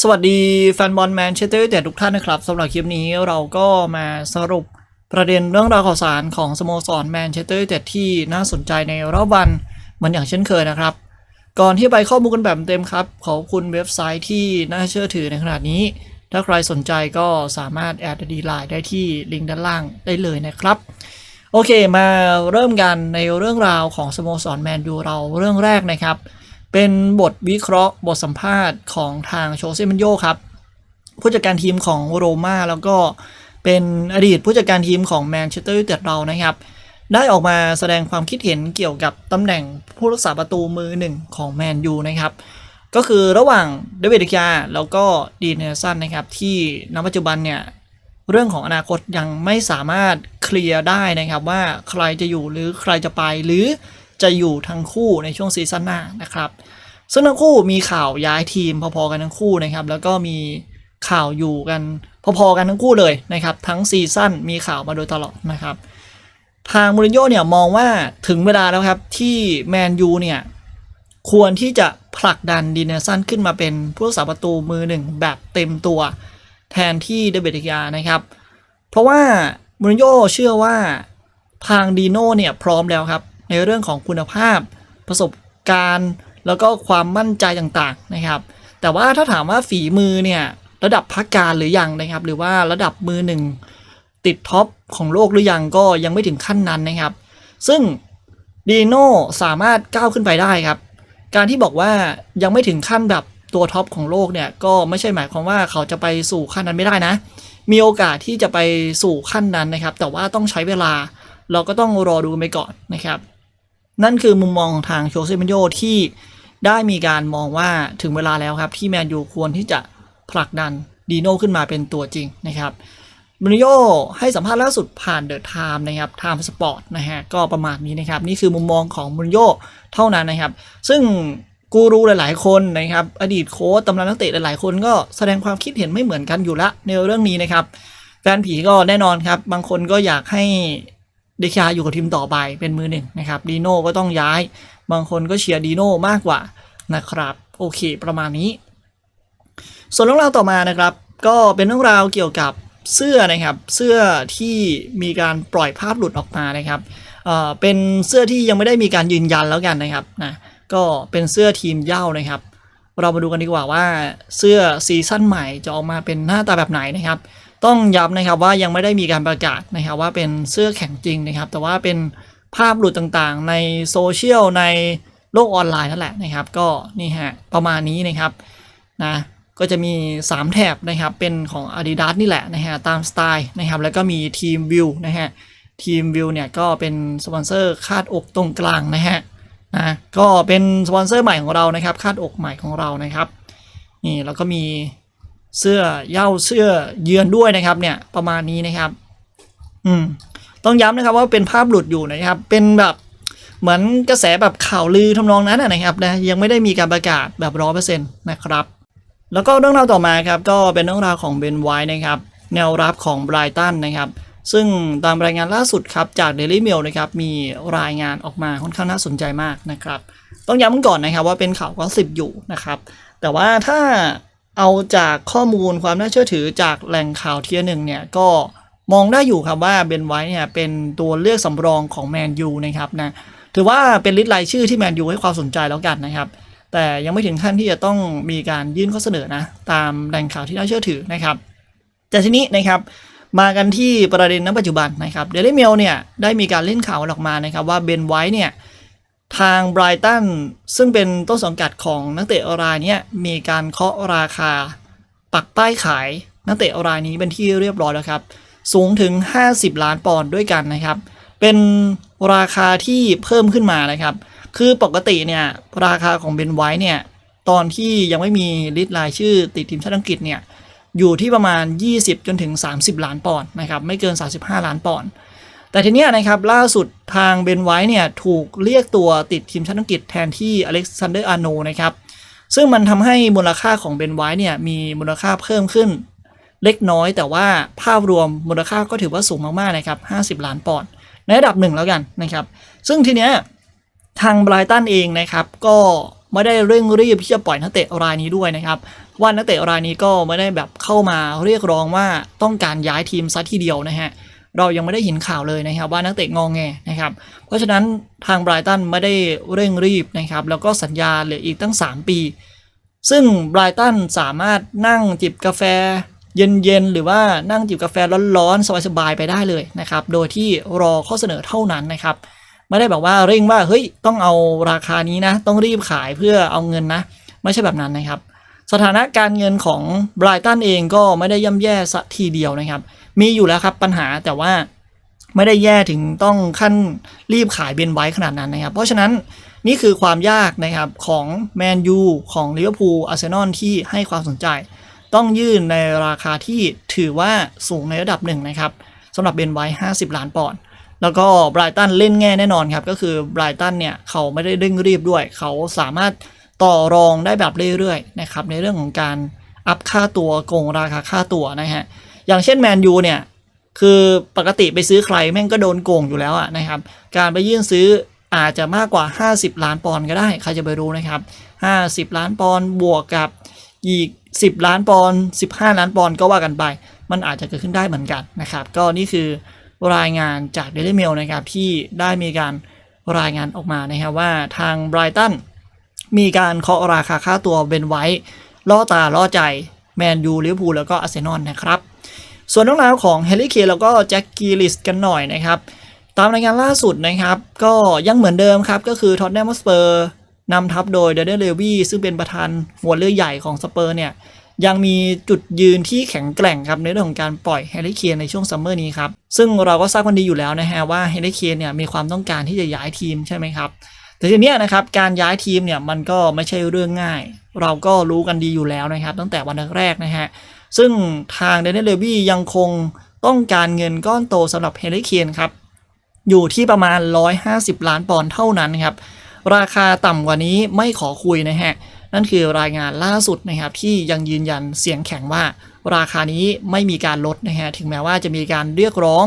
สวัสดีแฟนบอลแมนเชสเตอร์ยูไนเต็ดทุกท่านนะครับสำหรับคลิปนี้เราก็มาสรุปประเด็นเรื่องราวข่าวสารของสโมสรแมนเชสเตอร์ยูไนเต็ดที่น่าสนใจในรอบวันมือนอย่างเช่นเคยนะครับ ก่อนที่ไปข้อมูลกันแบบเต็มครับ ขอบคุณเว็บไซต์ที่น่าเชื่อถือในขนาดนี้ ถ้าใครสนใจก็สามารถแอดดีไลน์ได้ที่ลิงก์ด้านล่างได้เลยนะครับ โอเคมาเริ่มกันในเรื่องราวของสโมสรแมนยูเราเรื่องแรกนะครับ เป็นบทวิเคราะห์บทสัมภาษณ์ของทางโชเซมันโยครับ ผู้จัดการทีมของโรม่าแล้วก็เป็นอดีตผู้จัดการทีมของแมนเชสเตอร์ยูไนเต็ดเรานะครับ ได้ออกมาแสดงความคิดเห็นเกี่ยวกับตำแหน่งผู้รักษาประตูมือหนึ่งของแมนยูนะครับ ก็คือระหว่างเดวิดเกียร์แล้วก็ดีเนลสันนะครับ ที่ณปัจจุบันเนี่ยเรื่องของอนาคตยังไม่สามารถเคลียร์ได้นะครับว่าใครจะอยู่หรือใครจะไปหรือ จะอยู่ทั้งคู่ในช่วงซีซั่นหน้านะครับ ซึ่งทั้งคู่มีข่าวย้ายทีมพอๆกันทั้งคู่นะครับ แล้วก็มีข่าวอยู่กันพอๆกันทั้งคู่เลยนะครับ ทั้งซีซั่นมีข่าวมาโดยตลอดนะครับ ทางมูรินโญ่เนี่ยมองว่าถึงเวลาแล้วครับที่แมนยูเนี่ยควรที่จะผลักดันดีเนสันขึ้นมาเป็นผู้รักษาประตูมือหนึ่งแบบเต็มตัวแทนที่เดวิดเกียร์นะครับ เพราะว่ามูรินโญ่เชื่อว่าทางดีโน่เนี่ยพร้อมแล้วครับ ในเรื่องของคุณภาพ ประสบการณ์ แล้วก็ความมั่นใจต่างๆนะครับ แต่ว่าถ้าถามว่าฝีมือเนี่ยระดับพักการหรือยังนะครับ หรือว่าระดับมือหนึ่งติดท็อปของโลกหรือยังก็ยังไม่ถึงขั้นนั้นนะครับ ซึ่งดีโน่สามารถก้าวขึ้นไปได้ครับ การที่บอกว่ายังไม่ถึงขั้นแบบตัวท็อปของโลกเนี่ยก็ไม่ใช่หมายความว่าเขาจะไปสู่ขั้นนั้นไม่ได้นะ มีโอกาสที่จะไปสู่ขั้นนั้นนะครับ แต่ว่าต้องใช้เวลาเราก็ต้องรอดูไปก่อนนะครับ นั่นคือมุมมองของทางโชเซมินโยที่ได้มีการมองว่าถึงเวลาแล้วครับ ที่แมนยูควรที่จะผลักดันดีโน่ขึ้นมาเป็นตัวจริงนะครับมูรินโญ่ให้สัมภาษณ์ล่าสุดผ่านเดอะไทม์นะครับไทม์สปอร์ตนะฮะก็ประมาณนี้นะครับ นี่คือมุมมองของมูรินโญ่เท่านั้นนะครับ ซึ่งกูรูหลายๆคนนะครับ อดีตโค้ชตำนานนักเตะหลายๆคนก็แสดงความคิดเห็นไม่เหมือนกันอยู่ละในเรื่องนี้นะครับแฟนผีก็แน่นอนครับ บางคนก็อยากให้ เดคาอยู่กับทีมต่อไปเป็นมือหนึ่งนะครับดีโน่ก็ต้องย้าย บางคนก็เชียร์ดีโน่มากกว่านะครับโอเคประมาณนี้ ส่วนเรื่องราวต่อมานะครับ ก็เป็นเรื่องราวเกี่ยวกับเสื้อนะครับเสื้อที่มีการปล่อยภาพหลุดออกมานะครับเอ่อเป็นเสื้อที่ยังไม่ได้มีการยืนยันแล้วกันนะครับนะก็เป็นเสื้อทีมเย้านะครับ เรามาดูกันดีกว่าว่าเสื้อซีซั่นใหม่จะออกมาเป็นหน้าตาแบบไหนนะครับ ต้องย้ำนะครับว่ายังไม่ได้มีการประกาศนะครับว่าเป็นเสื้อแข่งจริงนะครับ แต่ว่าเป็นภาพหลุดต่างๆ ในโซเชียลในโลกออนไลน์นั่นแหละนะครับ ก็นี่ฮะประมาณนี้นะครับนะก็จะมี 3 แถบนะครับเป็นของ Adidas นี่แหละนะฮะตามสไตล์นะครับ แล้วก็มีทีมวิวนะฮะทีมวิวเนี่ยก็เป็นสปอนเซอร์คาดอกตรงกลางนะฮะนะก็เป็นสปอนเซอร์ใหม่ของเรานะครับ คาดอกใหม่ของเรานะครับนี่แล้วก็มี เสื้อเย้าเสื้อเยือนด้วยนะครับเนี่ยประมาณนี้นะครับ อืมต้องย้ำนะครับว่าเป็นภาพหลุดอยู่นะครับ เป็นแบบเหมือนกระแสแบบข่าวลือทำนองนั้นนะนะครับนะยังไม่ได้มีการประกาศแบบร้อเปอร์เซ็นต์นะครับ แล้วก็เรื่องราวต่อมาครับก็เป็นเรื่องราวของเบนไวท์นะครับ แนวรับของไบรตันนะครับ ซึ่งตามรายงานล่าสุดครับจาก Daily Mail นะครับมีรายงานออกมาค่อนข้างน่าสนใจมากนะครับ ต้องย้ำก่อนนะครับว่าเป็นข่าวก็สิบอยู่นะครับ แต่ว่าถ้า เอาจากข้อมูลความน่าเชื่อถือจากแหล่งข่าวเทียหนึ่งเนี่ยก็มองได้อยู่ครับว่าเบนไวท์เนี่ยเป็นตัวเลือกสำรองของแมนยูนะครับนะถือว่าเป็นลิสต์รายชื่อที่แมนยูให้ความสนใจแล้วกันนะครับ แต่ยังไม่ถึงขั้นที่จะต้องมีการยื่นข้อเสนอนะ ตามแหล่งข่าวที่น่าเชื่อถือนะครับ แต่ทีนี้นะครับมากันที่ประเด็นณปัจจุบันนะครับเดลิเมลเนี่ยได้มีการเล่นข่าวออกมานะครับว่าเบนไวท์เนี่ย ทางไบรตันซึ่งเป็นต้นสังกัดของนักเตะรายเนี้มีการเคาะราคา ปักป้ายขายนักเตะรายนี้เป็นที่เรียบร้อยแล้วครับ สูงถึง 50 ล้านปอนด์ด้วยกันนะครับ เป็นราคาที่เพิ่มขึ้นมานะครับ คือปกติเนี่ยราคาของเบนไวท์เนี่ยตอนที่ยังไม่มีลิสต์รายชื่อติดทีมชาติอังกฤษเนี่ยอยู่ที่ประมาณ 20 จนถึง 30 ล้านปอนด์นะครับไม่เกิน 35 ล้านปอนด์ แต่ทีเนี้ยนะครับล่าสุดทางเบนไวท์เนี่ยถูกเรียกตัวติดทีมชาติอังกฤษแทนที่อเล็กซานเดอร์อาโนนะครับซึ่งมันทำให้มูลค่าของเบนไวท์เนี่ยมีมูลค่าเพิ่มขึ้น เล็กน้อย แต่ว่าภาพรวมมูลค่าก็ถือว่าสูงมากๆนะครับ 50 ล้านปอนด์ในระดับหนึ่งแล้วกันนะครับซึ่งทีเนี้ยทางไบรตันเองนะครับก็ไม่ได้เร่งรีบที่จะปล่อยนักเตะรายนี้ด้วยนะครับว่านักเตะรายนี้ก็ไม่ได้แบบเข้ามาเรียกร้องว่าต้องการย้ายทีมซะทีเดียวนะฮะ เรายังไม่ได้เห็นข่าวเลยนะครับว่านักเตะงองแงนะครับเพราะฉะนั้นทางไบรตันไม่ได้เร่งรีบนะครับแล้วก็สัญญาเหลืออีกตั้ง 3 ปี ซึ่งไบรตันสามารถนั่งจิบกาแฟเย็นๆ หรือว่านั่งจิบกาแฟร้อนๆ สบายๆ ไปได้เลยนะครับ โดยที่รอข้อเสนอเท่านั้นนะครับ ไม่ได้แบบว่าเร่งว่าเฮ้ยต้องเอาราคานี้นะ ต้องรีบขายเพื่อเอาเงินนะ ไม่ใช่แบบนั้นนะครับ สถานะการเงินของไบรตันเองก็ไม่ได้ย่ำแย่สักทีเดียวนะครับ มีอยู่แล้วครับปัญหาแต่ว่าไม่ได้แย่ถึงต้องขั้นรีบขายเบนไว้ขนาดนั้นนะครับ เพราะฉะนั้นนี่คือความยากนะครับของแมนยูของลิเวอร์พูลอาร์เซนอลที่ให้ความสนใจ ต้องยื่นในราคาที่ถือว่าสูงในระดับหนึ่งนะครับสำหรับเบนไว้ 50 ล้านปอนด์แล้วก็ไบรตันเล่นแง่แน่นอนครับก็คือไบรตันเนี่ยเขาไม่ได้เร่งรีบด้วย เขาสามารถต่อรองได้แบบเรื่อยๆนะครับในเรื่องของการอัพค่าตัวโกงราคาค่าตัวนะฮะ อย่างเช่นแมนยูเนี่ย คือปกติไปซื้อใครแม่งก็โดนโกงอยู่แล้วอะนะครับ การไปยื่นซื้ออาจจะมากกว่า 50 ล้านปอนด์ก็ได้ ใครจะไปรู้นะครับ 50 ล้านปอนด์บวกกับอีก 10 ล้านปอนด์15 ล้านปอนด์ก็ว่ากันไป มันอาจจะเกิดขึ้นได้เหมือนกันนะครับ ก็นี่คือรายงานจาก Daily Mail นะครับที่ได้มีการรายงานออกมานะครับว่าทางไบรตันมีการเคาะราคาค่าตัวเบนไว้ล่อตาล่อใจแมนยูลิเวอร์พูลแล้วก็อาร์เซนอลนะครับ ส่วนเรื่องราวของเฮลิเคแล้วก็แจ็คกีลิสกันหน่อยนะครับ ตามรายงานล่าสุดนะครับ ก็ยังเหมือนเดิมครับ ก็คือท็อตแนมสเปอร์นำทัพโดยเดนเดเลวีซึ่งเป็นประธานหัวเรือใหญ่ของสเปอร์เนี่ยยังมีจุดยืนที่แข็งแกร่งครับในเรื่องของการปล่อยเฮลิเคนในช่วงซัมเมอร์นี้ครับ ซึ่งเราก็ทราบกันดีอยู่แล้วนะฮะว่าเฮลิเคนเนี่ยมีความต้องการที่จะย้ายทีมใช่ไหมครับแต่ทีเนี้ยนะครับการย้ายทีมเนี่ยมันก็ไม่ใช่เรื่องง่าย เราก็รู้กันดีอยู่แล้วนะครับ ตั้งแต่วันแรกนะฮะ ซึ่งทางเดนเนลเลวี่ยังคงต้องการเงินก้อนโตสำหรับเฮลิเคียนครับ อยู่ที่ประมาณ 150 ล้านปอนด์เท่านั้นครับ ราคาต่ำกว่านี้ไม่ขอคุยนะฮะ นั่นคือรายงานล่าสุดนะครับที่ยังยืนยันเสียงแข็งว่า ราคานี้ไม่มีการลดนะฮะ ถึงแม้ว่าจะมีการเรียกร้อง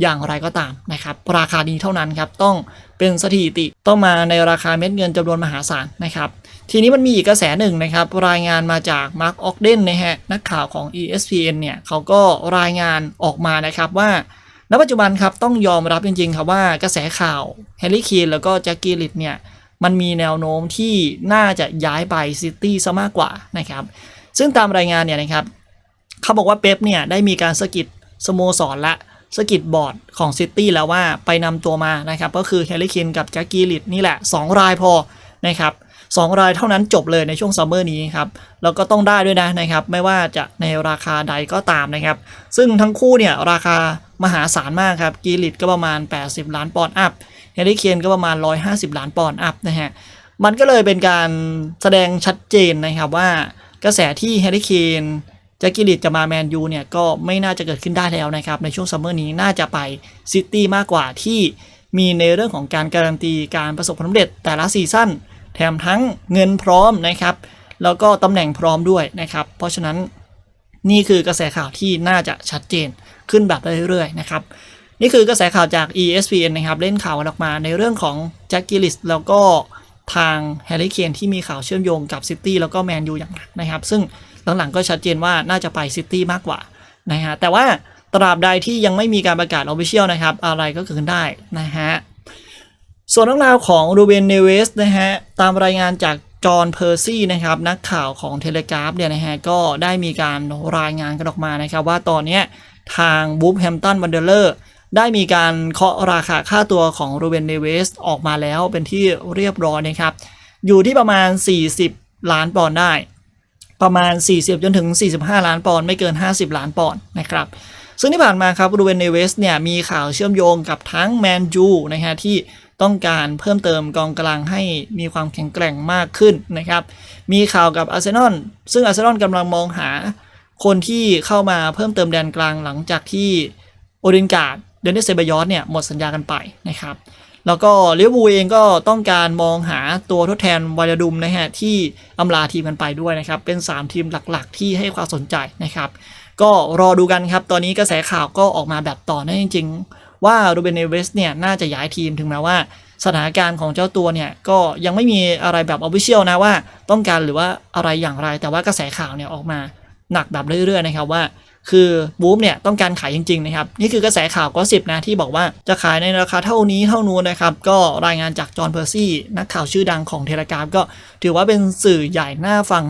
อย่างไรก็ตามนะครับราคานี้เท่านั้นครับต้องเป็นสถิติต้องมาในราคาเม็ดเงินจำนวนมหาศาลนะครับทีนี้มันมีอีกกระแสหนึ่งนะครับรายงานมาจากมาร์คออกเดนนะฮะนักข่าวของ ESPN เนี่ยเขาก็รายงานออกมานะครับว่าณปัจจุบันครับต้องยอมรับจริงๆครับว่ากระแสข่าวแฮร์รี่คีนแล้วก็แจ็คกี้ลิตเนี่ยมันมีแนวโน้มที่น่าจะย้ายไปซิตี้ซะมากกว่านะครับซึ่งตามรายงานเนี่ยนะครับเขาบอกว่าเป๊ปเนี่ยได้มีการสกิดสโมสรละ สกิดบอร์ดของซิตี้แล้วว่าไปนำตัวมานะครับ ก็คือแฮร์รี่คินกับแจ็คกี้ลิตนี่แหละ 2 รายพอนะครับสองรายเท่านั้นจบเลยในช่วงซัมเมอร์นี้ครับ แล้วก็ต้องได้ด้วยนะนะครับ ไม่ว่าจะในราคาใดก็ตามนะครับ ซึ่งทั้งคู่เนี่ยราคามหาศาลมากครับ กีลิตก็ประมาณ 80 ล้านปอนด์อัพแฮร์รี่เคนก็ประมาณ 150 ล้านปอนด์อัพนะฮะ มันก็เลยเป็นการแสดงชัดเจนนะครับว่ากระแสที่แฮร์รี่เคน แจ็คกิลิตจะมาแมนยูเนี่ยก็ไม่น่าจะเกิดขึ้นได้แล้วนะครับ ในช่วงซัมเมอร์นี้น่าจะไปซิตี้มากกว่าที่มีในเรื่องของการการันตีการประสบความสำเร็จแต่ละซีซั่นแถมทั้งเงินพร้อมนะครับ แล้วก็ตำแหน่งพร้อมด้วยนะครับ เพราะฉะนั้นนี่คือกระแสข่าวที่น่าจะชัดเจนขึ้นแบบเรื่อยๆนะครับนี่คือกระแสข่าวจาก ESPN นะครับเล่นข่าวออกมาในเรื่องของแจ็คกิลิสแล้วก็ทางแฮร์รี่เคนที่มีข่าวเชื่อมโยงกับซิตี้แล้วก็แมนยูอย่างหนักนะครับ ซึ่ง หลังๆก็ชัดเจนว่าน่าจะไปซิตี้มากกว่านะฮะแต่ว่าตราบใดที่ยังไม่มีการประกาศออฟฟิเชียลนะครับ อะไรก็เกิดขึ้นได้นะฮะส่วนเรื่องราวของรูเบนเนเวสนะฮะตามรายงานจากจอห์นเพอร์ซี่นะครับนักข่าวของเทเลกราฟเนี่ยนะฮะก็ได้มีการรายงานกันออกมานะครับ ว่าตอนนี้ทางบูฟแฮมตันวันเดอร์เลอร์ได้มีการเคาะราคาค่าตัวของรูเบนเนเวสออกมาแล้วเป็นที่เรียบร้อยนะครับ อยู่ที่ประมาณ 40 ล้านปอนด์ได้ ประมาณ 40 จนถึง 45 ล้านปอนด์ไม่เกิน 50 ล้านปอนด์นะครับซึ่งที่ผ่านมาครับรูเบนเนเวสเนี่ยมีข่าวเชื่อมโยงกับทั้งแมนยูนะฮะที่ต้องการเพิ่มเติมกองกลางให้มีความแข็งแกร่งมากขึ้นนะครับ มีข่าวกับอาร์เซนอลซึ่งอาร์เซนอลกำลังมองหาคนที่เข้ามาเพิ่มเติมแดนกลางหลังจากที่โอเดนการ์ดเดนนิสเซบายอสเนี่ยหมดสัญญากันไปนะครับ แล้วก็ลิเวอร์พูลเองก็ต้องการมองหาตัวทดแทนวายดุมนะฮะที่อำลาทีมกันไปด้วยนะครับ เป็น 3 ทีมหลักๆ ที่ให้ความสนใจนะครับ ก็รอดูกันครับ ตอนนี้กระแสข่าวก็ออกมาแบบต่อเนื่องจริง ๆ ว่ารูเบนเนเวสเนี่ยน่าจะย้ายทีมถึงแม้ว่าสถานการณ์ของเจ้าตัวเนี่ยก็ยังไม่มีอะไรแบบออฟฟิเชียลนะว่าต้องการหรือว่าอะไรอย่างไร แต่ว่ากระแสข่าวเนี่ยออกมาหนักแบบเรื่อยๆนะครับว่า คือบูมเนี่ยต้องการขายจริงๆนะครับนี่คือกระแสข่าวก็สิบนะที่บอกว่าจะขายในราคาเท่านี้เท่านู้นนะครับก็รายงานจากจอห์นเพอร์ซี่นักข่าวชื่อดังของเทเลกราฟก็ถือว่าเป็นสื่อใหญ่หน่าฟัง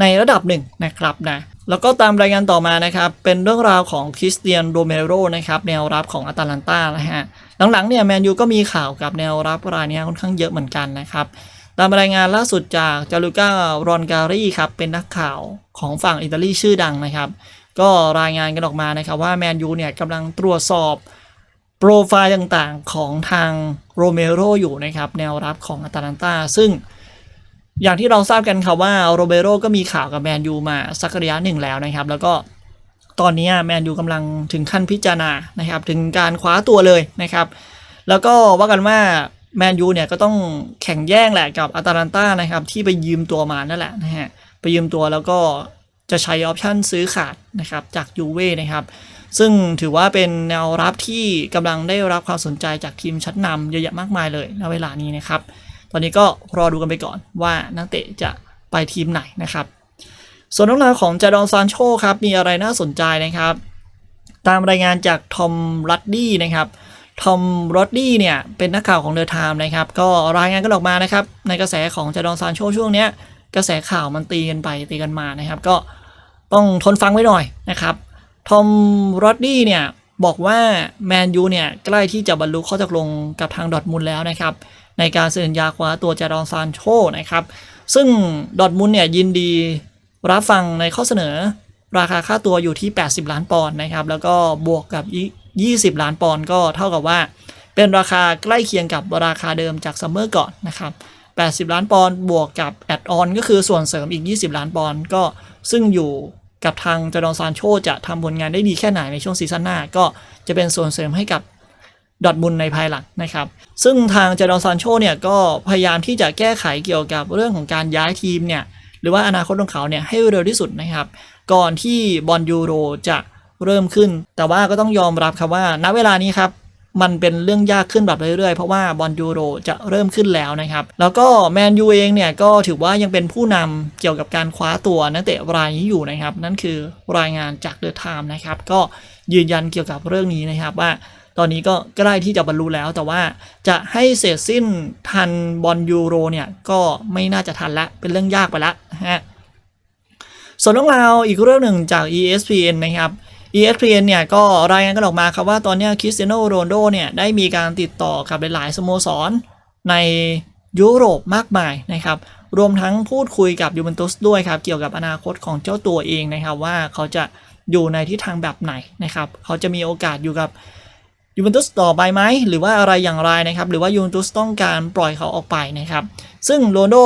ในระดับหนึ่งนะครับนะแล้วก็ตามรายงานต่อมานะครับเป็นเรื่องราวของคริสเตียนโรเมโรนะครับแนวรับของอตาลันตานะฮะหลังๆเนี่ยแมนยูก็มีข่าวกับแนวรับรายนี้ค่อนข้างเยอะเหมือนกันนะครับตามรายงานล่าสุดจากจารุก้ารอนการีครับเป็นนักข่าวของฝั่งอิตาลีชื่อดังนะครับ ก็รายงานกันออกมานะครับว่าแมนยูเนี่ยกำลังตรวจสอบโปรไฟล์ต่างๆของทางโรเมโรอยู่นะครับแนวรับของอาตาลันตาซึ่งอย่างที่เราทราบกันครับว่าโรเบโรก็มีข่าวกับแมนยูมาสักระยะหนึ่งแล้วนะครับ แล้วก็ตอนนี้แมนยูกำลังถึงขั้นพิจารณานะครับ ถึงการคว้าตัวเลยนะครับ แล้วก็ว่ากันว่าแมนยูเนี่ยก็ต้องแข่งแย่งแหละกับอาตาลันตานะครับที่ไปยืมตัวมานั่นแหละนะฮะไปยืมตัวแล้วก็ จะใช้ออปชันซื้อขาดนะครับจากยูเว่นะครับ ซึ่งถือว่าเป็นแนวรับที่กำลังได้รับความสนใจจากทีมชั้นนำเยอะแยะมากมายเลยณเวลานี้นะครับ ตอนนี้ก็รอดูกันไปก่อนว่านักเตะจะไปทีมไหนนะครับ ส่วนน้องราวของจาดอนซานโชครับมีอะไรน่าสนใจนะครับ ตามรายงานจากทอมรัดดี้นะครับทอมรอดดี้เนี่ยเป็นนักข่าวของเดอะไทม์นะครับ ก็รายงานกันออกมานะครับ ในกระแสของจาดอนซานโชช่วงเนี้ยกระแสข่าวมันตีกันไปตีกันมานะครับ ก็ ต้องทนฟังไว้หน่อยนะครับ ทอมรอดดี้เนี่ยบอกว่าแมนยูเนี่ยใกล้ที่จะบรรลุข้อตกลงกับทางดอทมุนแล้วนะครับ ในการเซ็นสัญญาคว้าตัวจาดอนซานโชนะครับ ซึ่งดอทมุนเนี่ยยินดีรับฟังในข้อเสนอ ราคาค่าตัวอยู่ที่ 80 ล้านปอนด์นะครับ แล้วก็บวกกับอีก20 ล้านปอนด์ก็เท่ากับว่า เป็นราคาใกล้เคียงกับราคาเดิมจากซัมเมอร์ก่อนนะครับ80 ล้านปอนด์บวกกับแอดออนก็คือส่วนเสริมอีก 20 ล้านปอนด์ก็ซึ่งอยู่ กับทางจาดอนซานโชจะทำผลงานได้ดีแค่ไหนในช่วงซีซั่นหน้า ก็จะเป็นส่วนเสริมให้กับดอทมุนในภายหลังนะครับ ซึ่งทางจาดอนซานโชเนี่ยก็พยายามที่จะแก้ไขเกี่ยวกับเรื่องของการย้ายทีมเนี่ยหรือว่าอนาคตของเขาเนี่ยให้เร็วที่สุดนะครับ ก่อนที่บอลยูโรจะเริ่มขึ้น แต่ว่าก็ต้องยอมรับครับว่าณเวลานี้ครับ มันเป็นเรื่องยากขึ้นแบบเรื่อยๆ เพราะว่าบอลยูโรจะเริ่มขึ้นแล้วนะครับ แล้วก็แมนยูเองเนี่ยก็ถือว่ายังเป็นผู้นำเกี่ยวกับการคว้าตัวนักเตะรายนี้อยู่นะครับ นั่นคือรายงานจากเดอะไทม์นะครับ ก็ยืนยันเกี่ยวกับเรื่องนี้นะครับว่าตอนนี้ก็ใกล้ที่จะบรรลุแล้วแต่ว่าจะให้เสร็จสิ้นทันบอลยูโรเนี่ยก็ไม่น่าจะทันละเป็นเรื่องยากไปละนะฮะส่วนเรื่องราวอีกเรื่องหนึ่งจาก ESPN นะครับ ESPN เนี่ยก็รายงานกันออกมาครับว่าตอนนี้คริสเตียโนโรนโดเนี่ยได้มีการติดต่อกับหลาย ๆ สโมสรในยุโรปมากมายนะครับ รวมทั้งพูดคุยกับยูเวนตุสด้วยครับ เกี่ยวกับอนาคตของเจ้าตัวเองนะครับ ว่าเขาจะอยู่ในทิศทางแบบไหนนะครับ เขาจะมีโอกาสอยู่กับยูเวนตุสต่อไปไหมหรือว่าอะไรอย่างไรนะครับ หรือว่ายูเวนตุสต้องการปล่อยเขาออกไปนะครับ ซึ่งโรนโด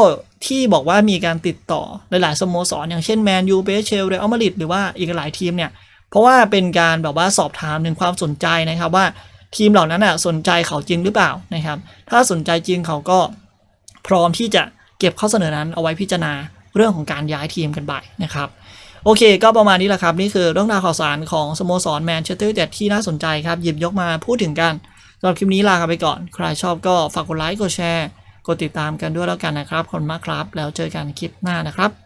ที่บอกว่ามีการติดต่อหลายๆสโมสรอย่างเช่นแมนยูเบสเชลเรอัลมาดริดหรือว่าอีกหลายทีมเนี่ย เพราะว่าเป็นการแบบว่าสอบถามถึงความสนใจนะครับว่าทีมเหล่านั้นอะสนใจเขาจริงหรือเปล่านะครับ ถ้าสนใจจริงเขาก็พร้อมที่จะเก็บข้อเสนอนั้นเอาไว้พิจารณาเรื่องของการย้ายทีมกันไปนะครับโอเค ก็ประมาณนี้แหละครับ นี่คือเรื่องราวข่าวสารของสโมสรแมนเชสเตอร์ยูไนเต็ดที่น่าสนใจครับ หยิบยกมาพูดถึงกันสำหรับคลิปนี้ลาไปก่อน ใครชอบก็ฝากกดไลค์กดแชร์ กดติดตามกันด้วยแล้วกันนะครับขอบคุณมากครับ แล้วเจอกันคลิปหน้านะครับ